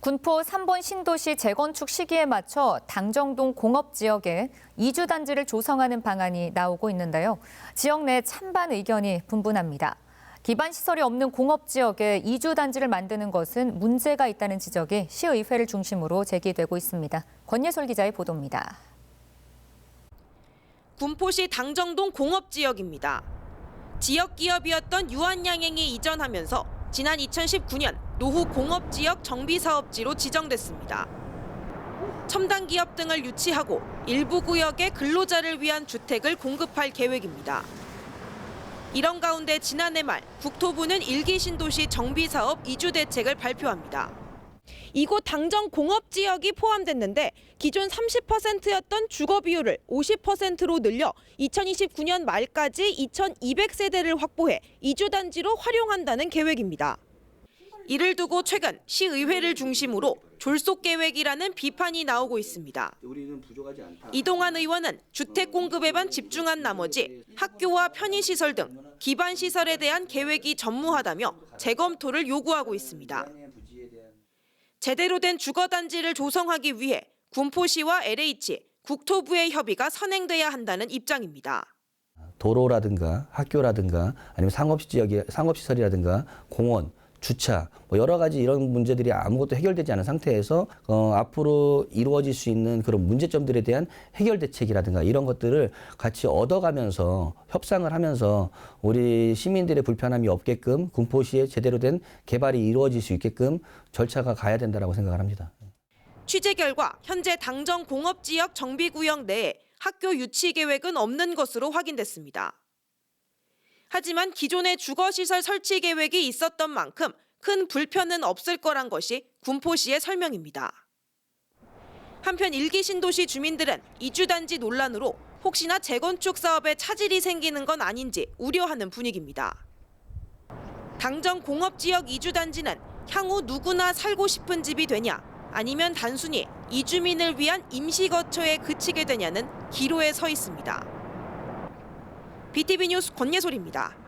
군포 3번 신도시 재건축 시기에 맞춰 당정동 공업 지역에 이주 단지를 조성하는 방안이 나오고 있는데요. 지역 내 찬반 의견이 분분합니다. 기반 시설이 없는 공업 지역에 이주 단지를 만드는 것은 문제가 있다는 지적이 시의회를 중심으로 제기되고 있습니다. 권예솔 기자의 보도입니다. 군포시 당정동 공업 지역입니다. 지역 기업이었던 유한양행이 이전하면서 지난 2019년 노후 공업지역 정비사업지로 지정됐습니다. 첨단 기업 등을 유치하고 일부 구역의 근로자를 위한 주택을 공급할 계획입니다. 이런 가운데 지난해 말 국토부는 일기 신도시 정비사업 이주 대책을 발표합니다. 이곳 당정 공업 지역이 포함됐는데 기존 30%였던 주거 비율을 50%로 늘려 2029년 말까지 2,200세대를 확보해 이주 단지로 활용한다는 계획입니다. 이를 두고 최근 시의회를 중심으로 졸속 계획이라는 비판이 나오고 있습니다. 이동환 의원은 주택 공급에만 집중한 나머지 학교와 편의시설 등 기반 시설에 대한 계획이 전무하다며 재검토를 요구하고 있습니다. 제대로 된 주거단지를 조성하기 위해 군포시와 LH, 국토부의 협의가 선행돼야 한다는 입장입니다. 도로라든가 학교라든가 아니면 상업 지역이 상업 시설이라든가 공원, 주차 뭐 여러 가지 이런 문제들이 아무것도 해결되지 않은 상태에서 어, 앞으로 이루어질 수 있는 그런 문제점들에 대한 해결 대책이라든가 이런 것들을 같이 얻어가면서 협상을 하면서 우리 시민들의 불편함이 없게끔 군포시에 제대로 된 개발이 이루어질 수 있게끔 절차가 가야 된다라고 생각을 합니다. 취재 결과 현재 당정 공업 지역 정비 구역 내에 학교 유치 계획은 없는 것으로 확인됐습니다. 하지만 기존의 주거시설 설치 계획이 있었던 만큼 큰 불편은 없을 거란 것이 군포시의 설명입니다. 한편 일기 신도시 주민들은 이주단지 논란으로 혹시나 재건축 사업에 차질이 생기는 건 아닌지 우려하는 분위기입니다. 당정 공업지역 이주단지는 향후 누구나 살고 싶은 집이 되냐 아니면 단순히 이주민을 위한 임시거처에 그치게 되냐는 기로에 서 있습니다. BTV 뉴스 권예솔입니다.